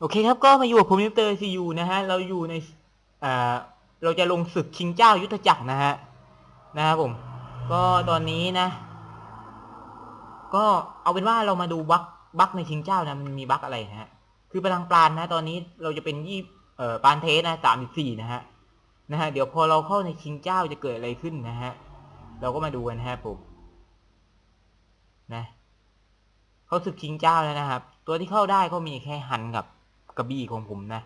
โอเคครับก็มาอยู่กับผมนิวเตอร์ซียูนะฮะเราอยู่ในเอ่อเราจะลงศึกชิงเจ้ายุทธจักรนะฮะนะครับผม ก็ตอนนี้นะ ก็เอาเป็นว่าเรามาดูบั๊กบั๊กในชิงเจ้านะมันมีบั๊กอะไรนะฮะคือพลังปราณนะ ตอนนี้เราจะเป็นยี่เอ่อปานเทสนะสามสิบสี่นะฮะนะฮะเดี๋ยวพอเราเข้าในชิงเจ้าจะเกิดอะไรขึ้นนะฮะเราก็มาดูกันนะฮะผมนะ เข้าศึกชิงเจ้าแล้วนะครับ ตัวที่เข้าได้ก็มีแค่ฮันกับ กระบี่ของผมนะ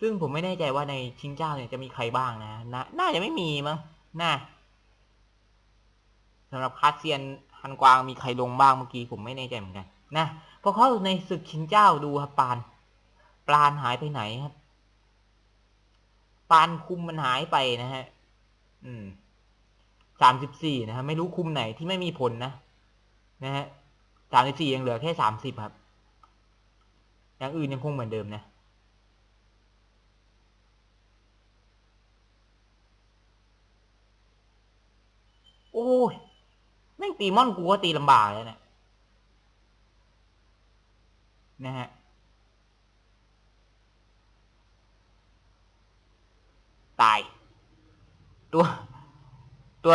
ซึ่งผมไม่แน่ใจว่าในชิงเจ้าเนี่ยจะมีใครบ้างนะนะน่าจะไม่มีมั้งน่าสำหรับคาเซียนฮันกวางมีใครลงบ้างเมื่อกี้ผมไม่แน่ใจเหมือนกัน นะพอเข้าในศึกชิงเจ้าดูครับปาน ปานหายไปไหนครับ ปานคุมมันหายไปนะฮะ อืมสามสิบสี่นะฮะไม่รู้คุมไหนที่ไม่มีผลนะ นะฮะสามสิบสี่ยังเหลือแค่สามสิบครับ อย่างอื่นยังคงเหมือนเดิมนะโอ้ยแม่งตีมอนกูก็ตีลำบากแล้วเนะนะฮะตาย ตัว ตัว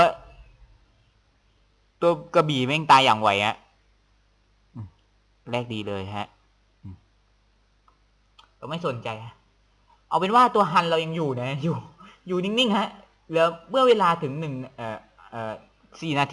ตัวกระบี่แม่งตายอย่างไวฮะแรกดีเลยฮะ เราไม่สนใจฮะเอาเป็นว่าตัวฮันเรายังอยู่นะอยู่อยู่นิ่งๆฮะเหลือเมื่อเวลาถึงหนึ่งเอ่อเอ่อสี่นาที